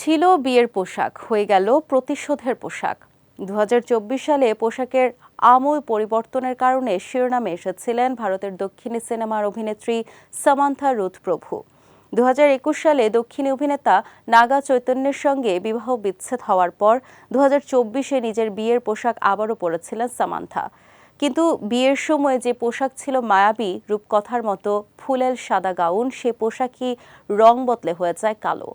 ছিল বিয়ের পোশাক, হয়ে গেল প্রতিশোধের পোশাক। দু হাজার চব্বিশ সালে পোশাকের আমূল পরিবর্তনের কারণে শিরোনামে এসেছিলেন ভারতের দক্ষিণী সিনেমার অভিনেত্রী সামান্থা রুথ প্রভু দু হাজার একুশ সালে দক্ষিণী অভিনেতা নাগা চৈতন্যের সঙ্গে বিবাহ বিচ্ছেদ হওয়ার পর দু চব্বিশে নিজের বিয়ের পোশাক আবারও পরেছিলেন সামান্থা। কিন্তু বিয়ের সময় যে পোশাক ছিল মায়াবী, রূপকথার মতো ফুলেল সাদা গাউন, সে পোশাকই রং বদলে হয়ে যায় কালো।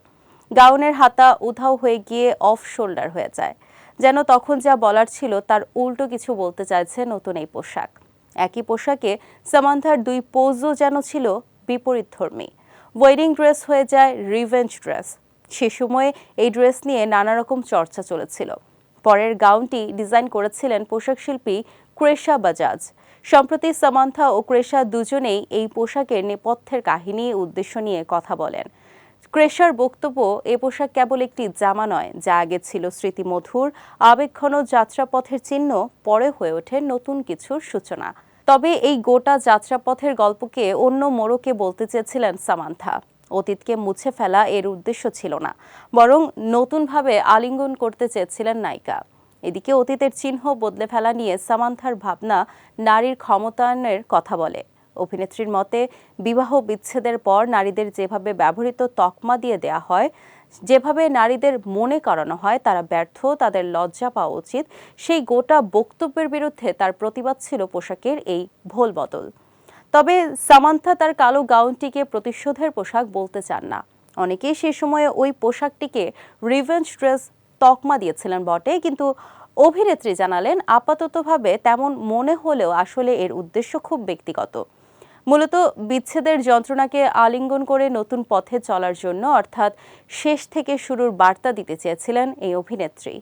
গাউনের হাতা উধাও হয়ে গিয়ে অফ শোল্ডার হয়ে যায়। যেন তখন যা বলার ছিল তার উল্টো কিছু বলতে চাইছে নতুন এই পোশাক। একই পোশাকে সামান্থার দুই পোজও যেন ছিল বিপরীতধর্মী ওয়েডিং ড্রেস হয়ে যায় রিভেঞ্জ ড্রেস। সে সময়ে এই ড্রেস নিয়ে নানা রকম চর্চা চলেছিল। পরের গাউনটি ডিজাইন করেছিলেন পোশাক শিল্পী ক্রেশা বাজাজ। সম্প্রতি সামান্থা ও ক্রেশা দুজনেই এই পোশাকের নেপথ্যের কাহিনী, উদ্দেশ্য নিয়ে কথা বলেন। ক্রেশার বক্তব্য, এ পোশাক কেবল একটি জামা নয়, যা আগে ছিল স্মৃতিমধুর আবেগঘন যাত্রাপথের চিহ্ন, পরে হয়ে ওঠে নতুন কিছুর সূচনা। তবে এই গোটা যাত্রাপথের গল্পকে অন্য মোড়কে বলতে চেয়েছিলেন সামান্থা। অতীতকে মুছে ফেলা এর উদ্দেশ্য ছিল না, বরং নতুনভাবে আলিঙ্গন করতে চেয়েছিলেন নায়িকা। এদিকে অতীতের চিহ্ন বদলে ফেলা নিয়ে সামান্থার ভাবনা নারীর ক্ষমতায়নের কথা বলে। অভিনেত্রীর মতে, বিবাহ বিচ্ছেদের পর নারীদের যেভাবে ব্যবহৃত তকমা দিয়ে দেয়া হয়, যেভাবে নারীদের মনে করানো হয়, তারা ব্যর্থ, তাদের লজ্জা পাওয়া উচিত, সেই গোটা বক্তব্যের বিরুদ্ধে তার প্রতিবাদ ছিল পোশাকের এই ভোল বদল। তবে সামান্থা তার কালো গাউনটিকে প্রতিশোধের পোশাক বলতে চান না। অনেকেই সে সময়ে ওই পোশাকটিকে রিভেঞ্জ ড্রেস তকমা দিয়েছিলেন বটে, কিন্তু অভিনেত্রী জানালেন, আপাততভাবে তেমন মনে হলেও আসলে এর উদ্দেশ্য খুব ব্যক্তিগত। মূলত বিচ্ছেদের যন্ত্রণাকে আলিঙ্গন করে নতুন পথে চলার জন্য, অর্থাৎ শেষ থেকে শুরুর বার্তা দিতে চেয়েছিলেন এই অভিনেত্রী।